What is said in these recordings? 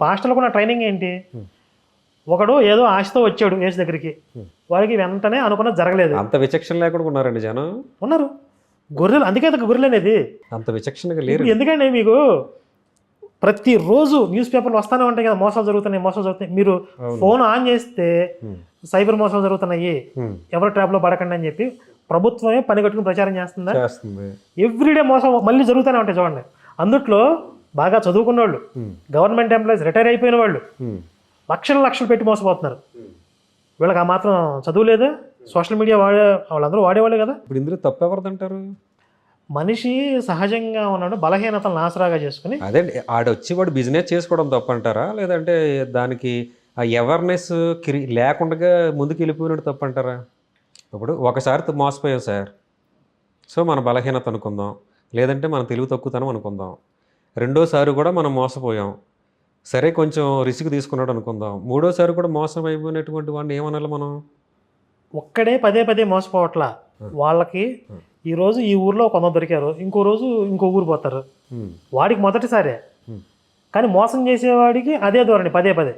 పాస్టర్లకు ఉన్న ట్రైనింగ్ ఏంటి? ఒకడు ఏదో ఆశతో వచ్చాడు యేసు దగ్గరికి. వాడికి వెంటనే అనుకున్న జరగలేదు. అంత విచక్షణ లేకుండా ఉన్నారండి జనం. ఉన్నారు. గొర్రెలు అందుకే అది గొర్రెలు అనేది. అంత విచక్షణగా లేరు. ఎందుకంటే మీకు ప్రతిరోజు న్యూస్ పేపర్లు వస్తానే ఉంటాయి కదా మోసాలు జరుగుతున్నాయి మోసాలు జరుగుతున్నాయి. మీరు. ఫోన్ ఆన్ చేస్తే సైబర్ మోసాలు జరుగుతున్నాయి. ఎవరు ట్రాప్లో పడకండి అని చెప్పి ప్రభుత్వమే పని కట్టుకుని ప్రచారం చేస్తుందా? చేస్తుంది. ఎవ్రీడే మోసం మళ్ళీ జరుగుతూనే ఉంటాయి చూడండి. అందుట్లో బాగా చదువుకున్న వాళ్ళు గవర్నమెంట్ ఎంప్లాయీస్ రిటైర్ అయిపోయిన వాళ్ళు లక్షలు లక్షలు పెట్టి మోసపోతున్నారు. వీళ్ళకి ఆ మాత్రం చదువు లేదా సోషల్ మీడియా వాడే వాళ్ళందరూ వాడేవాళ్ళే కదా. ఇప్పుడు ఇందులో తప్పు ఎవరిదంటారు? మనిషి సహజంగా ఉన్నాడు బలహీనతలను ఆసరాగా చేసుకుని అదే ఆడొచ్చి వాడు బిజినెస్ చేసుకోవడం తప్పంటారా? లేదంటే దానికి ఆ అవేర్నెస్ క్రి లేకుండా ముందుకు వెళ్ళిపోయినట్టు తప్పంటారా? ఇప్పుడు ఒకసారి మోసపోయాం సార్. సో మన బలహీనత అనుకుందాం లేదంటే మన తెలివి తక్కువతనం అనుకుందాం. రెండోసారి కూడా మనం మోసపోయాం. సరే కొంచెం రిస్క్ తీసుకున్నాడు అనుకుందాం. మూడోసారి కూడా మోసం అయిపోయినటువంటి వాడిని ఏమనాలి మనం? ఒక్కడే పదే పదే మోసపోవట్లా. వాళ్ళకి ఈ రోజు ఈ ఊర్లో కొంత దొరికారు. ఇంకో రోజు ఇంకో ఊరు పోతారు. వాడికి మొదటిసారే. కానీ మోసం చేసేవాడికి అదే ధోరణి పదే పదే.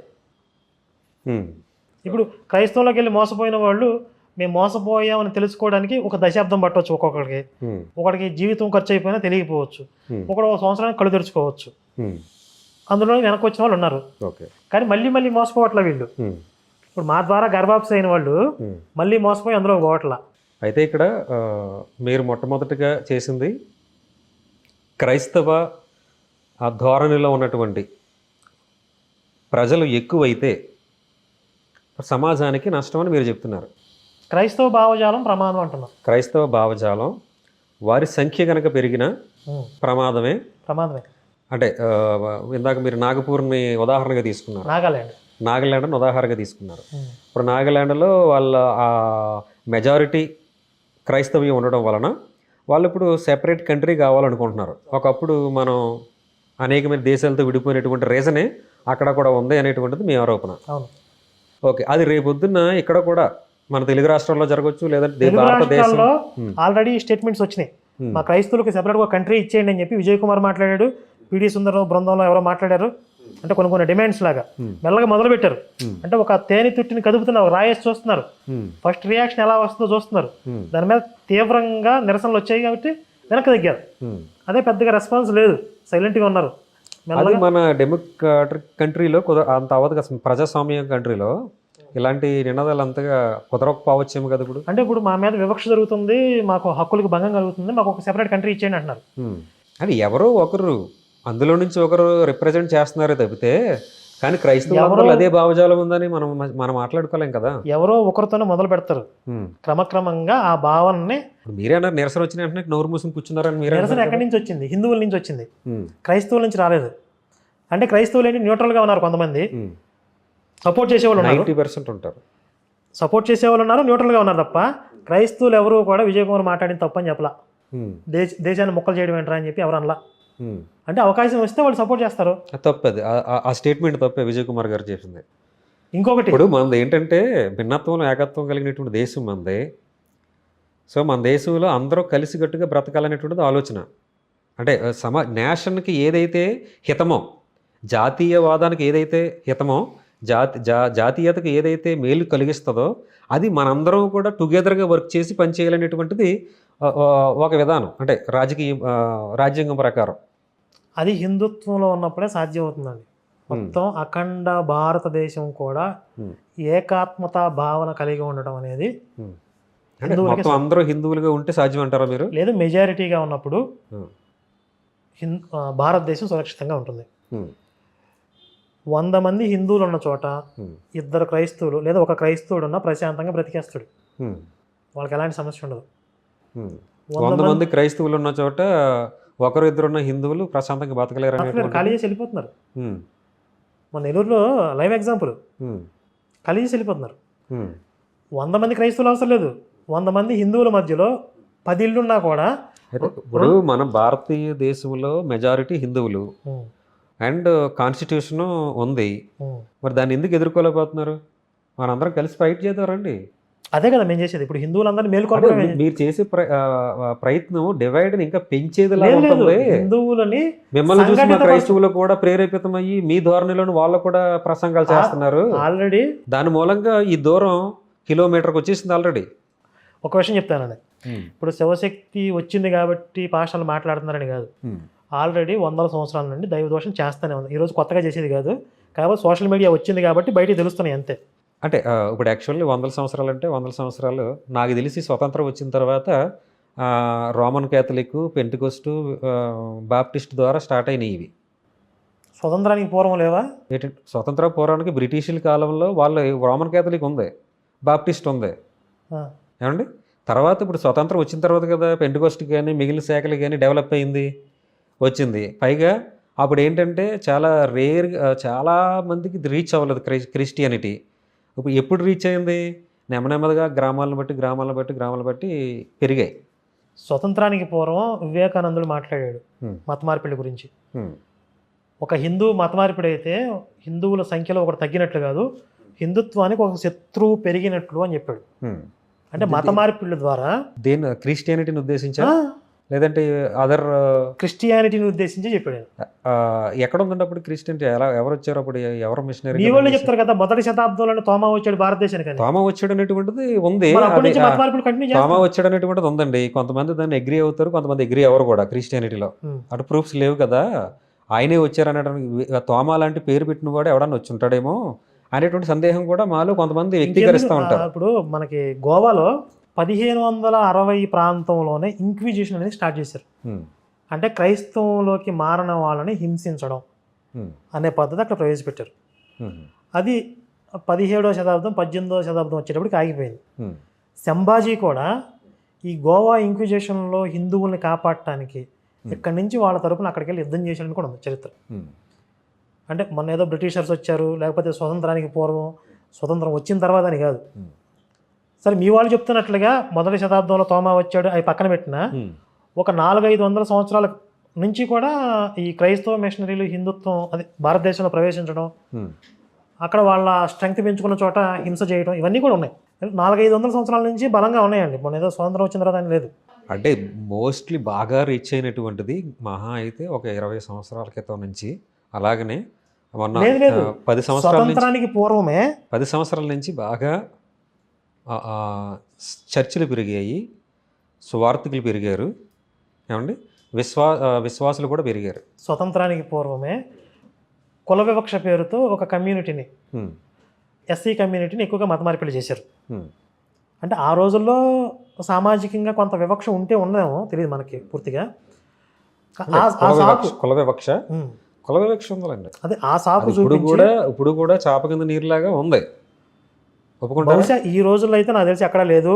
ఇప్పుడు క్రైస్తవంలోకి వెళ్ళి మోసపోయిన వాళ్ళు మేము మోసపోయామని తెలుసుకోవడానికి ఒక దశాబ్దం పట్టవచ్చు ఒక్కొక్కడికి. ఉమ్, ఒకడికి జీవితం ఖర్చు అయిపోయినా తెలియకపోవచ్చు. ఒకడు ఒక సంవత్సరానికి కళ్ళు తెరుచుకోవచ్చు. అందులో వెనక్కి వచ్చిన వాళ్ళు ఉన్నారు. ఓకే. కానీ మళ్ళీ మళ్ళీ మోసపోవట్ల వీళ్ళు. ఇప్పుడు మా ద్వారా గర్భాప్స్ అయిన వాళ్ళు. మళ్ళీ మోసపోయి అందులో పోవట్లా. అయితే ఇక్కడ మీరు మొట్టమొదటిగా చేసింది క్రైస్తవ ఆ ధోరణిలో ఉన్నటువంటి ప్రజలు ఎక్కువైతే సమాజానికి నష్టం అని మీరు చెప్తున్నారు. క్రైస్తవ భావజాలం ప్రమాదం అంటున్నాం క్రైస్తవ భావజాలం వారి సంఖ్య కనుక పెరిగిన. ప్రమాదమే. ప్రమాదమే. అంటే ఇందాక మీరు నాగపూర్ని ఉదాహరణగా తీసుకున్నారు. నాగాలాండ్ నాగాలాండ్ని ఉదాహరణగా తీసుకున్నారు. ఇప్పుడు నాగాలాండ్లో వాళ్ళ ఆ మెజారిటీ క్రైస్తవ్యం ఉండడం వలన వాళ్ళు ఇప్పుడు సెపరేట్ కంట్రీ కావాలనుకుంటున్నారు. ఒకప్పుడు మనం అనేకమైన దేశాలతో విడిపోయినటువంటి రీజనే అక్కడ కూడా ఉంది అనేటువంటిది మీ ఆరోపణ. అవును. ఓకే అది రేపొద్దున్న ఇక్కడ కూడా మన తెలుగు రాష్ట్రాల్లో జరగవచ్చు లేదంటే. ఆల్రెడీ స్టేట్మెంట్స్ వచ్చినాయి. మా క్రైస్తవులకి సెపరేట్గా కంట్రీ ఇచ్చేయండి అని చెప్పి విజయ్ కుమార్ మాట్లాడాడు పిడి సుందరం బృందంలో ఎవరో మాట్లాడారు అంటే కొన్ని కొన్ని డిమాండ్స్ లాగా. మెల్లగా మొదలు పెట్టారు. అంటే ఒక తేనె తుట్టిని కదుపుతున్నారు రాయేసి చూస్తున్నారు. ఫస్ట్ రియాక్షన్ ఎలా వస్తుందో చూస్తున్నారు. దాని మీద తీవ్రంగా నిరసనలు వచ్చాయి కాబట్టి వెనక్కి తగ్గారు. అదే పెద్దగా రెస్పాన్స్ లేదు సైలెంట్గా ఉన్నారు అది మెల్లగా మన డెమోక్రాటిక్ కంట్రీలో అంత అవ్వదు కదా ప్రజాస్వామ్య కంట్రీలో ఇలాంటి నినాదాలు అంతగా కుదరకపోవచ్చేమో కదా ఇప్పుడు? అంటే ఇప్పుడు మా మీద వివక్ష జరుగుతుంది మాకు హక్కులకు భంగం కలుగుతుంది మాకు ఒక సెపరేట్ కంట్రీ ఇచ్చేయండి అంటున్నారు. అని ఎవరో ఒకరు అందులో నుంచి ఒకరు రిప్రజెంట్ చేస్తున్నారే తప్పితే కానీ క్రైస్తవులు అదే భావజాలం ఉందని మనం మనం మాట్లాడుకోలేం కదా? ఎవరో ఒకరితోనే మొదలు పెడతారు. క్రమక్రమంగా ఆ భావనని మీరే అన్నారు నిరసన వచ్చిన వెంటనే నోరు మూసుకుని కూర్చున్నారని మీరే నిరసన ఎక్కడి నుంచి వచ్చింది? హిందువుల నుంచి వచ్చింది. క్రైస్తవుల నుంచి రాలేదు. అంటే క్రైస్తవులు ఏంటి? న్యూట్రల్గా ఉన్నారు కొంతమంది. సపోర్ట్ చేసేవాళ్ళు ఉన్నారు? నైంటీ పర్సెంట్ ఉంటారు. సపోర్ట్ చేసేవాళ్ళు ఉన్నారు న్యూట్రల్గా ఉన్నారు తప్ప క్రైస్తవులు ఎవరు కూడా విజయ్ కుమార్ మాట్లాడిన తప్పని చెప్పలా. దేశ దేశాన్ని మొక్కలు చేయడం ఏంట్రా అని చెప్పి ఎవరు అనలా. అంటే అవకాశం వస్తే వాళ్ళు సపోర్ట్ చేస్తారు. తప్పది. ఆ- స్టేట్మెంట్ తప్పే విజయ్ కుమార్ గారు చేసింది. ఇంకొకటి. ఇప్పుడు మనది ఏంటంటే భిన్నత్వంలో ఏకత్వం కలిగినటువంటి దేశం మనది. సో మన దేశంలో అందరూ కలిసికట్టుగా బ్రతకాలనేటువంటిది ఆలోచన. అంటే సమా నేషన్కి ఏదైతే హితమో జాతీయవాదానికి ఏదైతే హితమో జాతి జా జాతీయతకు ఏదైతే మేలు కలిగిస్తుందో అది మనందరం కూడా టుగెదర్గా వర్క్ చేసి పనిచేయాలనేటువంటిది ఒక విధానం. అంటే రాజకీయ రాజ్యాంగం ప్రకారం. అది హిందుత్వంలో ఉన్నప్పుడే సాధ్యం అవుతుందండి మొత్తం అఖండ భారతదేశం కూడా. ఏకాత్మత భావన కలిగి ఉండటం అనేది మొత్తం అందరూ హిందువులుగా ఉంటే సాధ్యం అంటారా మీరు? లేదు మెజారిటీగా ఉన్నప్పుడు. హింద్ భారతదేశం సురక్షితంగా ఉంటుంది. వంద మంది హిందువులు ఉన్న చోట. ఇద్దరు క్రైస్తవులు లేదా ఒక క్రైస్తవుడు ఉన్న ప్రశాంతంగా బ్రతికేస్తాడు. వాళ్ళకి ఎలాంటి సమస్య ఉండదు. వంద మంది క్రైస్తవులు ఉన్న చోట ఒకరు ఇద్దరున్న హిందువులు ప్రశాంతంగా బతకలేరు ఖాళీ చేసి వెళ్ళిపోతున్నారు. మన నెల్లూరులో లైవ్ ఎగ్జాంపుల్. ఖాళీ చేసి వెళ్ళిపోతున్నారు. వంద మంది క్రైస్తవులు అవసరం లేదు. వంద మంది హిందువుల మధ్యలో పది ఇళ్ళున్నా కూడా ఇప్పుడు మన భారతీయ దేశంలో మెజారిటీ హిందువులు. అండ్ కాన్స్టిట్యూషన్ ఉంది. మరి దాన్ని ఎందుకు ఎదుర్కోలేకపోతున్నారు? మనందరం కలిసి ఫైట్ చేద్దారండి అదే కదా మేము చేసేది. ఇప్పుడు హిందువులందరినీ అంటే మేలుకొల్పడమే మీ- మీరు చేసే ప్రయత్నం డివైడ్ ఇంకా ఉంటుంది. హిందువులని మిమ్మల్ని చూసి మా సంఘటిత క్రైస్తవులు కూడా ప్రేరేపితమయ్యి మీ ధోరణిలోని వాళ్ళు కూడా ప్రసంగాలు చేస్తున్నారు. ఆల్రెడీ దాని మూలంగా ఈ దూరం కిలోమీటర్కి వచ్చేసింది ఆల్రెడీ. ఒక విషయం చెప్తానండి ఇప్పుడు శివశక్తి వచ్చింది కాబట్టి పాషాలు మాట్లాడుతున్నారని కాదు. ఆల్రెడీ వందల సంవత్సరాల నుండి దైవ దోషం చేస్తూనే ఉంది. ఈరోజు కొత్తగా చేసేది కాదు. కాబట్టి సోషల్ మీడియా వచ్చింది కాబట్టి బయటికి తెలుస్తున్నాయి అంతే. అంటే ఇప్పుడు యాక్చువల్లీ వందల సంవత్సరాలు అంటే వందల సంవత్సరాలు నాకు తెలిసి స్వతంత్రం వచ్చిన తర్వాత రోమన్ క్యాథలిక్ పెంటికోస్టు బాప్టిస్ట్ ద్వారా స్టార్ట్ అయినాయి ఇవి. స్వతంత్రానికి పూర్వం లేవా? స్వతంత్ర పోరానికి బ్రిటిషుల కాలంలో వాళ్ళు రోమన్ క్యాథలిక్ ఉంది బాప్టిస్ట్ ఉంది. ఏమండి? తర్వాత ఇప్పుడు స్వతంత్రం వచ్చిన తర్వాత కదా పెంటికోస్ట్ కానీ మిగిలిన శాఖలు కానీ డెవలప్ అయింది. వచ్చింది. పైగా అప్పుడు ఏంటంటే చాలా రేర్ చాలా మందికి రీచ్ అవ్వలేదు క్రై క్రిస్టియానిటీ. ఇప్పుడు ఎప్పుడు రీచ్ అయింది? నెమ్మ నెమ్మదిగా గ్రామాలను బట్టి గ్రామాలను బట్టి గ్రామాలను బట్టి పెరిగాయి. స్వతంత్రానికి పూర్వం వివేకానందుడు మాట్లాడాడు. మత మార్పిడి గురించి. ఒక హిందూ మత మార్పిడి అయితే హిందువుల సంఖ్యలో ఒకటి తగ్గినట్లు కాదు హిందుత్వానికి ఒక శత్రువు పెరిగినట్లు అని చెప్పాడు. అంటే మత మార్పిడి ద్వారా దేని క్రిస్టియానిటీని ఉద్దేశించా? లేదంటే అదర్ క్రిస్టియానిటీని ఉద్దేశించి చెప్పాడు. ఎక్కడ ఉందండి అప్పుడు క్రిస్టియానిటీ ఎలా ఎవరు వచ్చారు అప్పుడు? ఎవరు మిషనరీ మీ వాళ్ళు చెప్తారు కదా మొదటి శతాబ్దంలోనే తోమా వచ్చాడు భారతదేశానికి తోమ వచ్చాడు అనేటువంటిది ఉంది. తోమ వచ్చాడు అనేటువంటిది ఉందండి. కొంతమంది దాన్ని అగ్రి అవుతారు కొంతమంది అగ్రి అవ్వరు కూడా క్రిస్టియానిటీలో. అటు ప్రూఫ్స్ లేవు కదా. ఆయనే వచ్చారు అనడానికి తోమ లాంటి పేరు పెట్టిన వాడు ఎవడన్నా వచ్చి ఉంటాడేమో అనేటువంటి సందేహం కూడా మాలో కొంతమంది వ్యక్తీకరిస్తూ? ఉంటారు. ఇప్పుడు మనకి గోవాలో పదిహేను వందల అరవై ప్రాంతంలోనే ఇంక్విజిషన్ అనేది స్టార్ట్ చేశారు. అంటే క్రైస్తవంలోకి మారిన వాళ్ళని హింసించడం. అనే పద్ధతి అక్కడ ప్రవేశపెట్టారు. అది పదిహేడవ శతాబ్దం పద్దెనిమిదవ శతాబ్దం వచ్చేటప్పటికి ఆగిపోయింది. సంభాజీ కూడా ఈ గోవా ఇంక్విజేషన్లో హిందువుల్ని కాపాడటానికి ఇక్కడి నుంచి వాళ్ళ తరపున అక్కడికి వెళ్ళి యుద్ధం చేసినట్టు కూడా ఉంది చరిత్ర. అంటే మొన్న ఏదో బ్రిటిషర్స్ వచ్చారు లేకపోతే స్వతంత్రానికి పూర్వం స్వతంత్రం వచ్చిన తర్వాత అని కాదు. సరే మీ వాళ్ళు చెప్తున్నట్లుగా మొదటి శతాబ్దంలో తోమా వచ్చాడు అవి పక్కన పెట్టిన. ఒక నాలుగైదు వందల సంవత్సరాల నుంచి కూడా ఈ క్రైస్తవ మిషనరీలు హిందుత్వం అది భారతదేశంలో ప్రవేశించడం. అక్కడ వాళ్ళ స్ట్రెంగ్త్ పెంచుకున్న చోట హింస చేయడం ఇవన్నీ కూడా ఉన్నాయి. నాలుగైదు వందల సంవత్సరాల నుంచి బలంగా ఉన్నాయండి. మొన్న ఏదో స్వతంత్రం వచ్చిన తర్వాత లేదు. అంటే మోస్ట్లీ బాగా రీచ్ అయినటువంటిది మహా అయితే ఒక ఇరవై సంవత్సరాల క్రితం నుంచి అలాగనే మొన్న పది సంవత్సరాల పూర్వమే పది సంవత్సరాల నుంచి బాగా చర్చిలు పెరిగాయి సువార్థికులు పెరిగారు ఏమండి? విశ్వా విశ్వాసులు కూడా పెరిగారు. స్వతంత్రానికి పూర్వమే కుల వివక్ష పేరుతో ఒక కమ్యూనిటీని. ఎస్సీ కమ్యూనిటీని ఎక్కువగా మత మార్పిడి చేశారు. అంటే ఆ రోజుల్లో సామాజికంగా కొంత వివక్ష ఉంటే ఉండదేమో తెలియదు మనకి పూర్తిగా. కుల వివక్ష కుల వివక్ష? ఉందండి అదే ఆ సాకు ఇప్పుడు కూడా ఇప్పుడు కూడా చాప కింద నీరులాగా ఉంది. బహుశా ఈ రోజుల్లో అయితే నాకు తెలిసి అక్కడ లేదు.